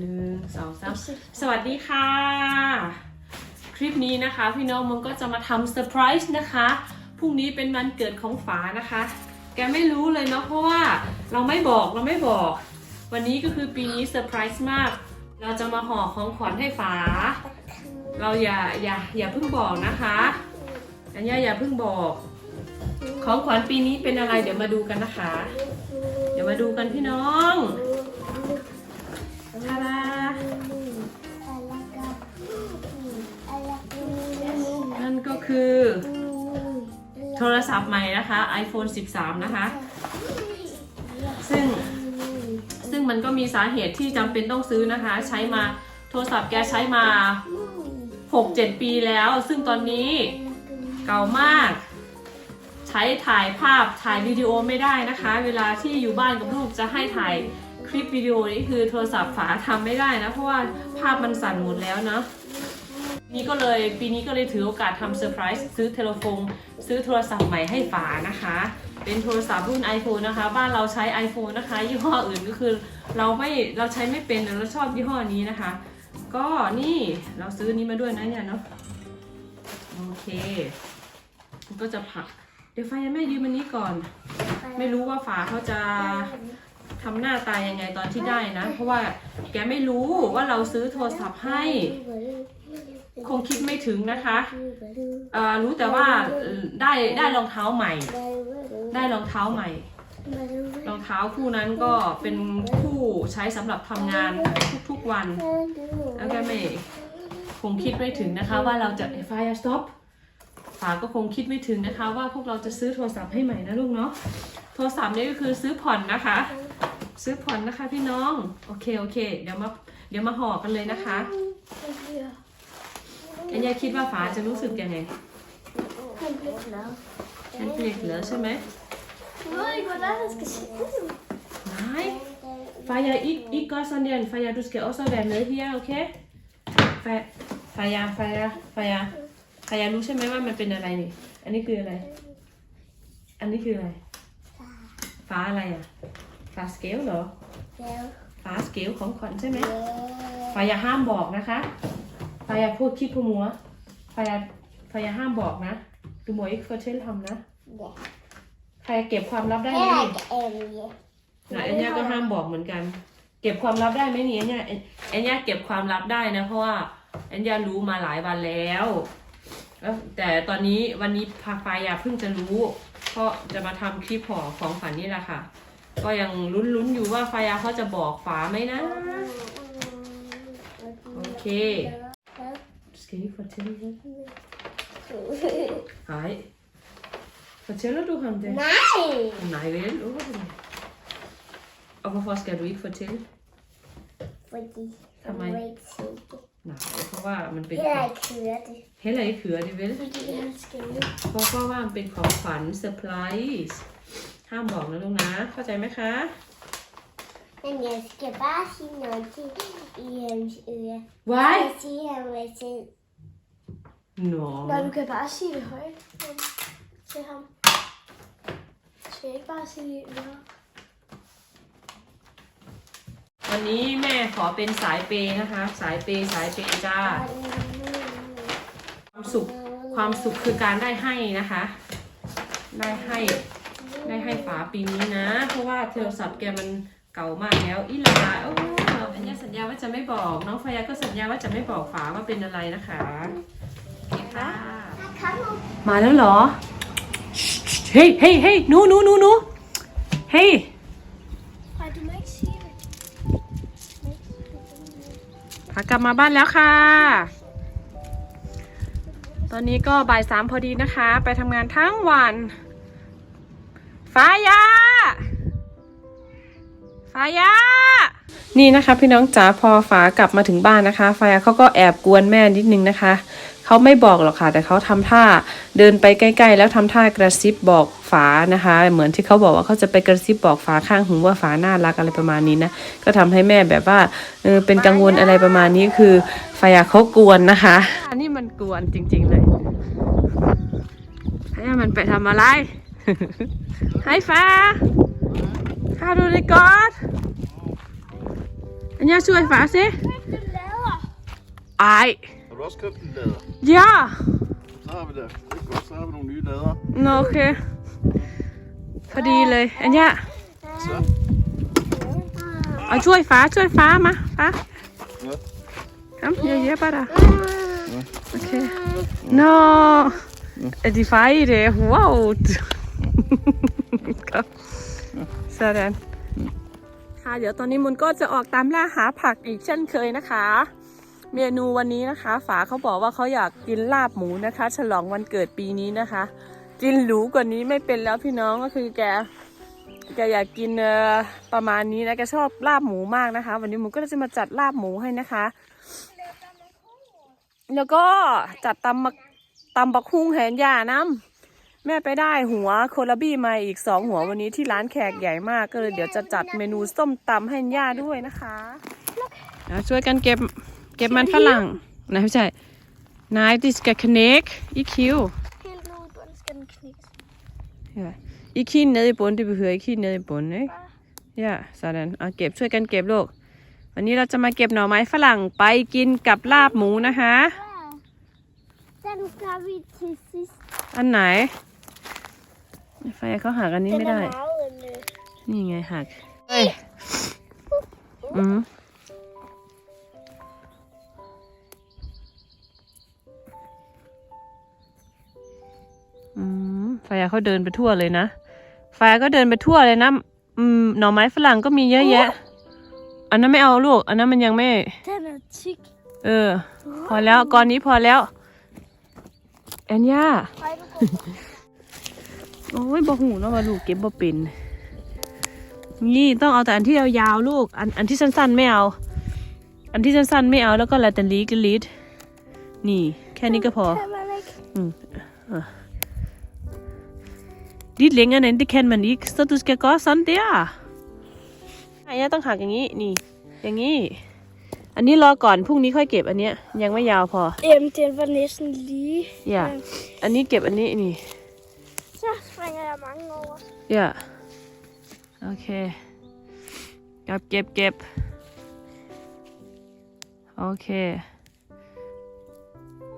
หนึ่งสองสามสวัสดีค่ะ คลิปนี้นะคะพี่น้องมันก็จะมาทำเซอร์ไพรส์นะคะ พรุ่งนี้เป็นวันเกิดของฝานะคะ แกไม่รู้เลยเนาะเพราะว่าเราไม่บอกเราไม่บอก วันนี้ก็คือปีนี้เซอร์ไพรส์มาก เราจะมาห่อของขวัญให้ฝา เราอย่าอย่าอย่าเพิ่งบอกนะคะอันนี้อย่าเพิ่งบอก ของขวัญปีนี้เป็นอะไรเดี๋ยวมาดูกันนะคะ เดี๋ยวมาดูกันพี่น้อง ทารานั่นก็คือโทรศัพท์ใหม่นะคะ iPhone 13 นะคะ ซึ่งซึ่งมันก็มีสาเหตุที่จำเป็นต้องซื้อนะคะ ใช้มาโทรศัพท์แกใช้มา 6-7 ปีแล้ว ซึ่งตอนนี้เก่ามาก ใช้ถ่ายภาพถ่ายวิดีโอไม่ได้นะคะ เวลาที่อยู่บ้านกับลูกจะให้ถ่าย คลิปวิดีโอนี่คือโทรศัพท์ฝาทำไม่ได้นะ เพราะว่าภาพมันสั่นหมดแล้วเนาะนี่ก็เลยปีนี้ก็เลยถือโอกาสทำเซอร์ไพรส์ซื้อเทเลโฟนซื้อโทรศัพท์ใหม่ให้ฝานะคะ เป็นโทรศัพท์รุ่น iPhone นะคะ บ้านเราใช้ iPhone นะคะ ยี่ห้ออื่นก็คือเราไม่เราใช้ไม่เป็นเราชอบยี่ห้อนี้นะคะ ก็นี่เราซื้อนี้มาด้วยนะเนี่ยเนาะโอเคก็จะผัก เดี๋ยวไฟยังไม่ยืมอันนี้ก่อน ไม่รู้ว่าฝาเขาจะ ทำหน้าตายังไงตอนที่ได้นะ เพราะว่าแกไม่รู้ว่าเราซื้อโทรศัพท์ให้ คงคิดไม่ถึงนะคะรู้แต่ว่าได้ได้รองเท้าใหม่ ได้รองเท้าใหม่รองเท้าคู่นั้นก็เป็นคู่ใช้สำหรับทำงานทุกๆวัน แล้วแกไม่คงคิดไม่ถึงนะคะว่าเราจะไฟสต็อปฝาก็คงคิดไม่ถึงนะคะว่าพวกเราจะซื้อโทรศัพท์ให้ใหม่นะลูกเนาะ โทรศัพท์นี่ก็คือซื้อผ่อนนะคะ ซื้อผ่อนนะคะพี่น้อง โอเคโอเค เดี๋ยวมาเดี๋ยวมาห่อกันเลยนะคะอันยาคิดว่าฝาจะรู้สึกยังไงฉันเปลี่ยนเหลือใช่ไหม Nej, kolla här ska se ut. Nej Freja ikke, ikke gør sådan der Freja du skal også være med her okay Freja Freja Freja Freja Freja รู้ใช่ไหมว่ามันเป็นอะไรนี่ อันนี้คืออะไร อันนี้คืออะไร ฟ้าอะไรอะ ฟ้าสเกลเหรอฟ้าสเกลของขวัญใช่ไหมฟายาห้ามบอกนะคะฟายาพูดคิดผู้มัวฟายาฟายาห้ามบอกนะ ดูหมวยอีกเฟอร์เชนทำนะฟายาเก็บความลับได้ไหมนี่นะเอ็นย่าก็ห้ามบอกเหมือนกัน เก็บความลับได้ไหมนี่เอ็นย่าเอ็นเอ็นย่าเก็บความลับได้นะ เพราะว่าเอ็นย่ารู้มาหลายวันแล้ว แล้วแต่ตอนนี้วันนี้พาฟายาเพิ่งจะรู้ เพราะจะมาทำคลิปห่อของฝันนี่แหละค่ะ ก็ยังลุ้นๆอยู่ว่าฟายาเขาจะบอกฝาไหมนะ Okay. Du skal ikke fortælle det. Nej. Fortæller du ham det? Nej! Nej vel, hvorfor det? Og hvorfor skal du ikke fortælle? Fordi Tag jeg mig. må ikke se det. Nej, hvorfor var man เป็น Heller ikke høre det. Heller ikke høre det, vel? Fordi han skal ikke. เพราะว่ามันเป็นของขวัญเซอร์ไพรส์ห้ามบอกนะลูกนะ เข้าใจไหมคะ Men jeg skal bare sige noget til i hans øre. Why? Jeg siger ham hvad til. Nå. Nej, du kan bare sige det højt men til ham. Du skal ikke bare sige det i øret. วันนี้แม่ขอเป็นสายเปย์นะคะ สายเปย์สายเปย์จ้า ความสุขความสุขคือการได้ให้นะคะ ได้ให้ได้ให้ฝาปีนี้นะ เพราะว่าโทรศัพท์แกมันเก่ามากแล้วอีหลาโอ้อันนี้สัญญาว่าจะไม่บอก น้องฟายาก็สัญญาว่าจะไม่บอกฝาว่าเป็นอะไรนะคะโอเคค่ะมาแล้วเหรอ เฮ้ยเฮ้ยเฮ้ยหนูหนูหนูหนูเฮ้ย พากลับมาบ้านแล้วค่ะ ตอนนี้ก็บ่ายสามพอดีนะคะ ไปทำงานทั้งวัน ฟ้ายา ฟ้ายา นี่นะคะพี่น้องจ๋าพอฝ้ากลับมาถึงบ้านนะคะ ฟ้ายาเขาก็แอบกวนแม่นิดนึงนะคะ เขาไม่บอกหรอกค่ะ แต่เขาทำท่าเดินไปใกล้ๆ แล้วทำท่ากระซิบบอกฝานะคะ เหมือนที่เขาบอกว่าเขาจะไปกระซิบบอกฝาข้างหูว่าฝาน่ารักอะไรประมาณนี้นะก็ทำให้แม่แบบว่าเออเป็นกังวลอะไรประมาณนี้คือฟายาเขากวนนะคะอันนี้มันกวนจริง ๆเลยให้มันไปทำอะไร ให้ฟ้าข้าดูเลยก่อนอันนี้ช่วยฝาสิ ej. Har du også købt en lader? Ja. Så har vi det. Det er godt, så har vi nogle nye lader. Nå, okay. พอดีเลยอันเนี้ย Så. เอาช่วยฟ้าช่วยฟ้ามาฟ้า Ja. Kom, jeg hjælper dig. Okay. Nå, er de feje det? Wow. Kom. Sådan. ค่ะ เดี๋ยวตอนนี้มุนก็จะออกตามล่าหาผักอีกเช่นเคยนะคะ เมนูวันนี้นะคะ ฝาเขาบอกว่าเขาอยากกินลาบหมูนะคะ ฉลองวันเกิดปีนี้นะคะ กินหรูกว่านี้ไม่เป็นแล้วพี่น้องก็คือแกแกอยากกินเอ่อประมาณนี้นะแกชอบลาบหมูมากนะคะ วันนี้หมูก็จะมาจัดลาบหมูให้นะคะ แล้วก็จัดตำมักตำบักฮุ่งแหนยาน้ำแม่ไปได้หัวโคลาบี้มาอีกสองหัววันนี้ที่ร้านแขกใหญ่มากก็เลยเดี๋ยวจะจัดเมนูส้มตำให้ย่าด้วยนะคะอะช่วยกันเก็บ เก็บมันฝรั่งนะไม่ใช่นายดิสกับคเนกอีคิว Helt nu, den skal den knækkes. Ja. I kigge ned i bunden, det behøver ikke kigge ned i bunden, ikke? Ja, sådan. Og เก็บช่วยกันเก็บลูก วันนี้เราจะมาเก็บหน่อไม้ฝรั่งไปกินกับลาบหมูนะคะ Den gør vi til sidst. อันไหน ไฟเขาหักอันนี้ Den ไม่ er ได้ meget en, øh, นี่ไงหักเฮ้ยอืม อืมไฟเขาเดินไปทั่วเลยนะไฟก็เดินไปทั่วเลยนะอืมหน่อไม้ฝรั่งก็มีเยอะแยะ อันนั้นไม่เอาลูก อันนั้นมันยังไม่ Den er tyk. เออ พอแล้วก่อนนี้พอแล้ว แอนย่า Ej, du går. โอ้ยบ่หูเนาะว่าลูกเก็บบ่เป็นนี่ต้องเอาแต่อันที่ยาวๆลูก อันอันที่สั้นๆไม่เอา อันที่สั้นๆไม่เอาแล้วก็ลาตันลีกลิดนี่ แค่นี้ก็พอ Kan man ikke? อืมอะ Lidt længere end det kan man ikke, så du skal gøre sådan der. อันนี้ต้องหักอย่างนี้ นี่ อย่างนี้ อันนี้รอก่อน พรุ่งนี้ค่อยเก็บอันเนี้ย ยังไม่ยาวพอ Jamen, den var næsten lige. อย่าอันนี้เก็บอันนี้นี่ Så springer jeg mange over. อย่าโอเคเก็บเก็บเก็บโอเค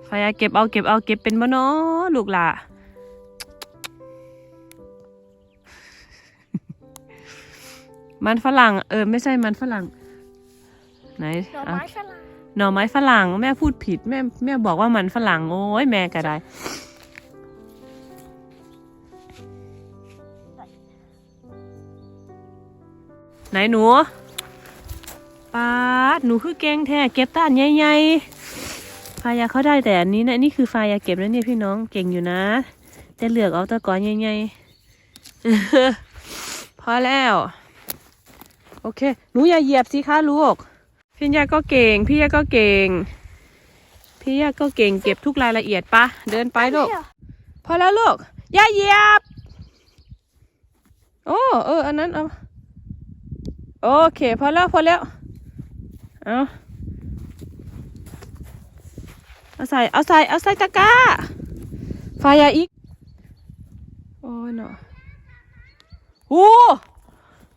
พยายามเก็บเอาเก็บเอาเก็บเป็นบ่เนาะลูกหล่ะ มันฝรั่ง เออ ไม่ใช่มันฝรั่ง ไหน Nå, อะ mig falder. หน่อไม้ฝรั่ง แม่พูดผิด แม่แม่บอกว่ามันฝรั่ง โอ้ยแม่ก็ได้ ไหนหนูปาดหนูคือเก่งแท้เก็บแตอันใหญ่ๆฟายาเขาได้แต่อันนี้นะนี่คือฟายาเก็บแล้วเนี่ยพี่น้องเก่งอยู่นะ แต่เหลือกเอาแตะกอนใหญ่ๆ พอแล้ว โอเค หนูอย่าเหยียบสิคะลูก พี่ยาก็เก่ง พี่ยาก็เก่ง พี่ยาก็เก่งเก็บทุกรายละเอียดปะ เดินไปลูก Her. พอแล้วลูก อย่าเหยียบ โอ้เออ อันนั้นเอาโอเค พอแล้วพอแล้ว เอาเอาใส่ เอาใส่ เอาใส่ตะกร้าไฟอย่าอีก โอ้ยเนาะโอ้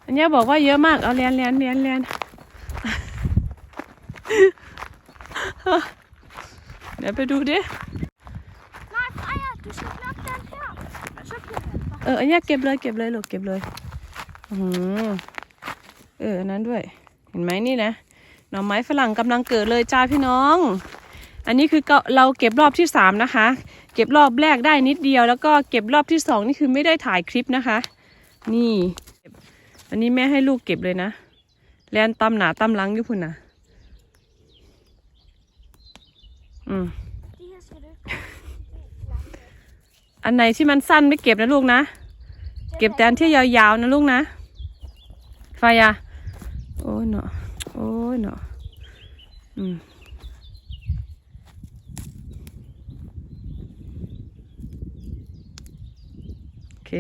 อันนี้บอกว่าเยอะมาก เอาเรียนเรียนเรียนเรียนเดี๋ยวไปดูดิเอออันนี้เก็บเลยเก็บเลยลูกเก็บเลยอือเอออันนั้นด้วย เห็นไหมนี่นะหน่อไม้ฝรั่งกำลังเกิดเลยจ้าพี่น้อง อันนี้คือเราเก็บรอบที่สามนะคะ เก็บรอบแรกได้นิดเดียว แล้วก็เก็บรอบที่สองนี่คือไม่ได้ถ่ายคลิปนะคะ นี่ อันนี้แม่ให้ลูกเก็บเลยนะแลนตำหนาตำลังอยู่พุ่นนะอืมอันไหนที่มันสั้นไม่เก็บนะลูกนะ เก็บแต่อันที่ยาวๆนะลูกนะไฟอะโอ้ยเนาะโอ้ยเนาะอืมโอเค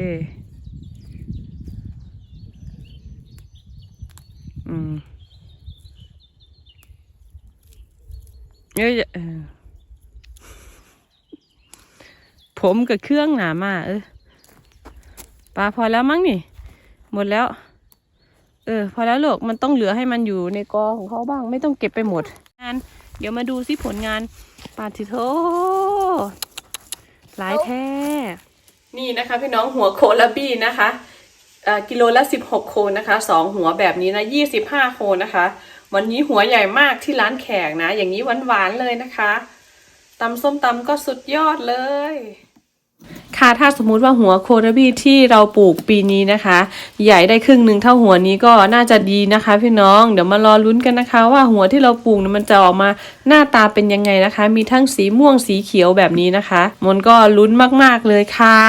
เอ้ยออผมกับเครื่องหนามาเออปลาพอแล้วมั้งนี่ หมดแล้ว เออ พอแล้วลูกมันต้องเหลือให้มันอยู่ในกอของเขาบ้าง ไม่ต้องเก็บไปหมดงานเดี๋ยวมาดูซิผลงานปาติโทหลายแท้ นี่นะคะ พี่น้องหัวโคลาบี้นะคะกิโลละ 16 โคนนะคะสองหัวแบบนี้นะ 25 โคนนะคะ วันนี้หัวใหญ่มากที่ร้านแขกนะ อย่างนี้หวานๆเลยนะคะตำส้มตำก็สุดยอดเลย ค่ะถ้าสมมุติว่าหัวโคลาบีที่เราปลูกปีนี้นะคะ ใหญ่ได้ครึ่งหนึ่งเท่าหัวนี้ก็น่าจะดีนะคะ พี่น้องเดี๋ยวมารอลุ้นกันนะคะ ว่าหัวที่เราปลูกมันจะออกมาหน้าตาเป็นยังไงนะคะ มีทั้งสีม่วงสีเขียวแบบนี้นะคะ มนก็ลุ้นมากๆเลยค่ะ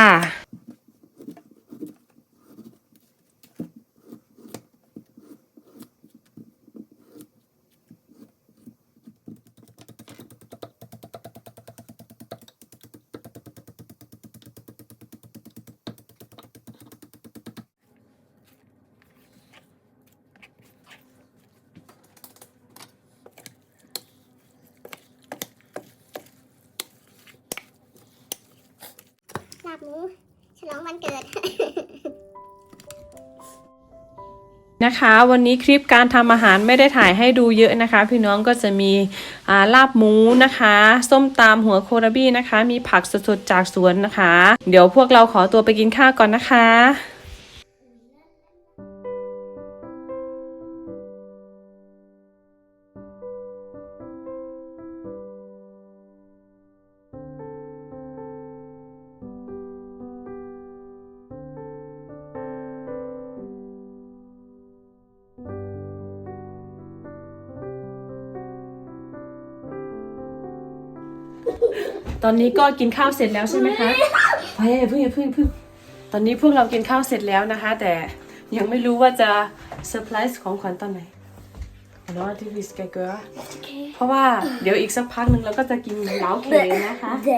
ลาบหมูฉลองวันเกิด นะคะ วันนี้คลิปการทำอาหารไม่ได้ถ่ายให้ดูเยอะนะคะ พี่น้องก็จะมีาลาบหมูนะคะ ส้มตำหัวโคราบี้นะคะ มีผักสดๆจากสวนนะคะ เดี๋ยวพวกเราขอตัวไปกินข้าวก่อนนะคะ ตอนนี้ก็กินข้าวเสร็จแล้วใช่ไหมคะเฮ้ยเพิ่งอย่าเพิ่งอย่าเพิ่งตอนนี้พวกเรากินข้าวเสร็จแล้วนะคะ แต่ยังไม่รู้ว่าจะเซอร์ไพรส์ของขวัญตอนไหนเนาะที่วิสแกเกอร์เพราะว่าเดี๋ยวอีกสักพักหนึ่งเราก็จะกินเหลาเขนะคะเด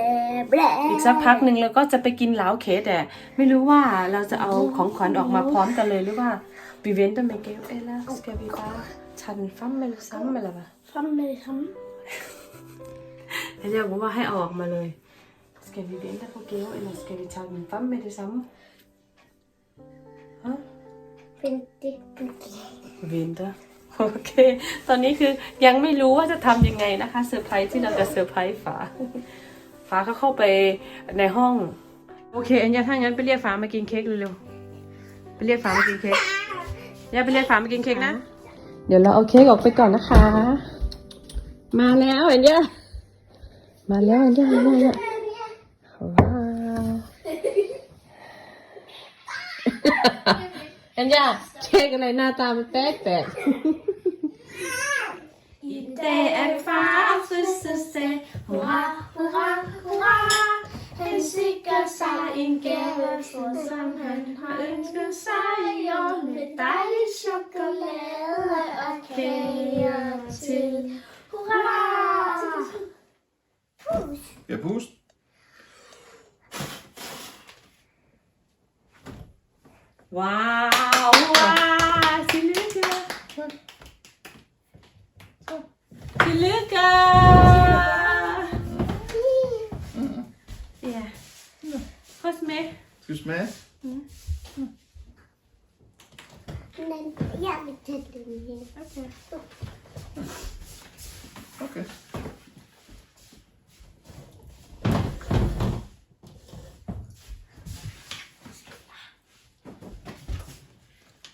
บแบอีกสักพักหนึ่งเราก็จะไปกินเหลาเขแต่ไม่รู้ว่าเราจะเอาของขวัญออกมาพร้อมกันเลยหรือว่า vi venter med gave eller skal vi bare tage den frem med det samme eller hvad Frem med det samme. jeg บอกว่าให้เอาออกมาเลย skal vi vente på gave eller skal vi tage den frem med det samme Hå? เป็นติ๊กเป็น venter โอเค ตอนนี้คือยังไม่รู้ว่าจะทำยังไงนะคะเซอร์ไพรส์ที่เราจะเซอร์ไพรส์ฟ้าฟ้าก็เข้าไปในห้อง โอเคอันยาถ้างั้นไปเรียกฟ้ามากินเค้กเร็วๆ ไปเรียกฟ้ามากินเค้กย่าไปเรียกฟ้ามากินเค้กนะ เดี๋ยวเราเอาเค้กออกไปก่อนนะคะ มาแล้วอันยา มาแล้วอันยาอันยาว้าว อันยาเค้กอะไรหน้าตามันแปลกแปลก I dag er det fars fødselsdag. Hurra, hurra, hurra. Han sikrer sig en gave, som han har ønsket sig i år. Med dejlig chokolade og kager til. Hurra! Skal jeg puste? Wow, hurra! Tillykke! Tillykke! Ja. Prøv at smage. Skal vi smage? Men jeg vil tage den her. Okay. Okay.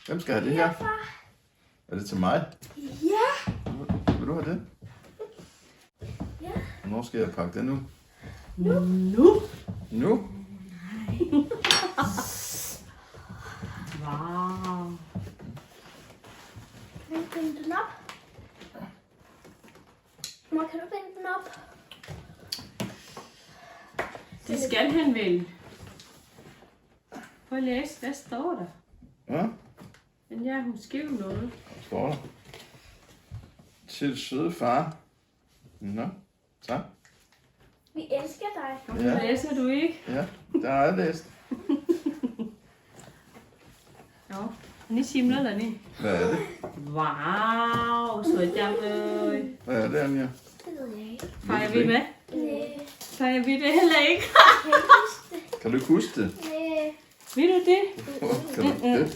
Hvem skal have det her? Er det til mig? Ja. Vil du have det? Ja. Hvornår skal jeg pakke det nu? Nu. Nu? Wow. Kan du binde den op? Mor, kan du binde den op? Det skal han vel. Prøv at læse, hvad står der? Ja, men ja, hun skrev noget. Hvad står der? Til søde far. Nå, tak. Vi elsker dig. Hun Ja. læser du ikke? Ja, der er jeg læst. Nå. Ni simler der ni. Hvad er det? Wow, så er jeg med. Hvad er det, Anja? Det ved jeg ikke. Fejrer vi med? Næh. Fejrer vi det heller ikke? Kan du ikke huske det? Næh. Vil du det? Hvorfor kan du ikke det?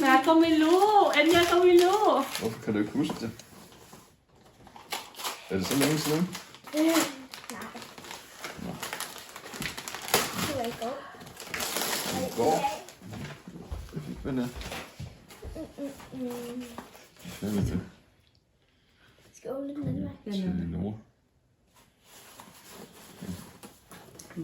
แม่ก็ไม่รู้แอนยาก็ไม่รู้ Hvorfor kan du ikke huske det? Er det så længe siden? Nej. Det var i går. I går? Jeg fik hvad der. Mm. Hvad er det? Skal åbne den anden vej. Til Nora. Er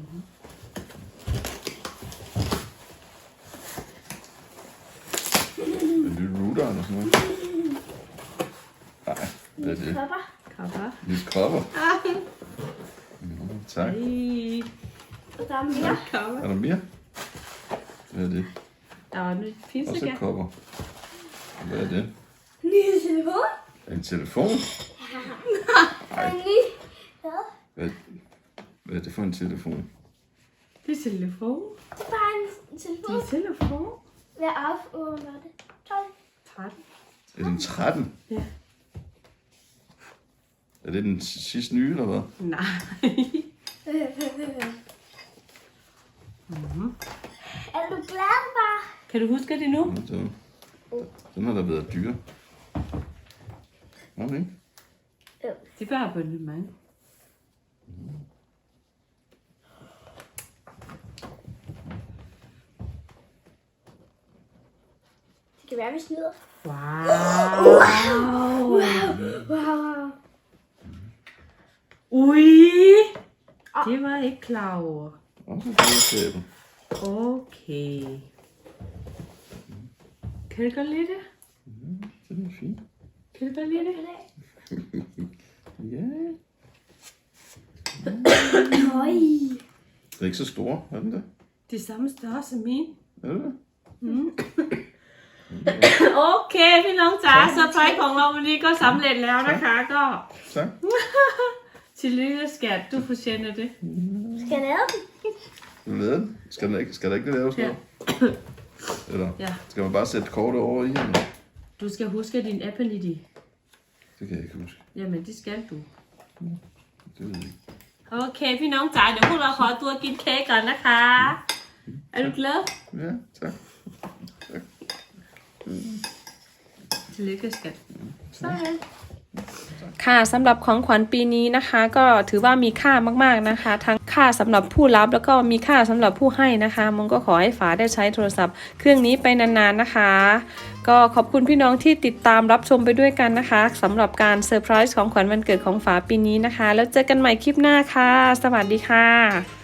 er det? Kopper. Kappa. Lidt kropper. Nå, tak. Ej. Og der er mere. Kappa. Er der mere? Hvad er det? Der var nyt Også pinsegær. kopper. Hvad er det? Nye telefon. En telefon? Er en ny. Hvad? Hvad, er det for en telefon? Det er telefon. Det er bare en Det telefon. er telefon. Hvad er? Åh, hvad er det? 12. 13. Er det en 13? Ja. Er det den sidste nye, eller hvad? Nej. Er du glad, far? Kan du huske det nu? Nå, det Den har da været dyr. Nå, ikke? Det var abonnement. Det kan være, vi snyder. Wow. Wow. Ui. Det var jeg ikke klar over. Også et fællesskab. Okay. Kan du godt lide det? Det er fint. Kan du godt lide det? Ja. Øj. Det er ikke så store, er den det? Det er samme størrelse som min. Er det det? โอเค พี่น้องจ๋าเซอร์ไพรส์ของเราวันนี้ก็สำเร็จแล้วนะคะ ก็ Tak. ชิ ลลี่สแกตดูฟูเชนนะดิ Skal jeg lave den? Vil du lade den? Skal, den ikke, skal der ikke laves Ja. noget? Eller Ja. skal man bare sætte kortet over i den? Du skal huske din Apple ID. Det kan jeg ikke huske. Jamen, det skal du. Det ved jeg ikke. โอเค พี่น้องจ๋าเดี๋ยวพวกเราขอตัวกินเค้กก่อนนะคะ Er du glad? Ja, tak. Tillykke, skat. Sådan. ค่ะสำหรับของขวัญปีนี้นะคะก็ถือว่ามีค่ามากๆนะคะ ทั้งค่าสำหรับผู้รับแล้วก็มีค่าสำหรับผู้ให้นะคะมงก็ขอให้ฝาได้ใช้โทรศัพท์ เครื่องนี้ไปนานๆนะคะ ก็ขอบคุณพี่น้องที่ติดตามรับชมไปด้วยกันนะคะสำหรับการเซอร์ไพรส์ของขวัญวันเกิดของฝาปีนี้นะคะ แล้วเจอกันใหม่คลิปหน้าค่ะ สวัสดีค่ะ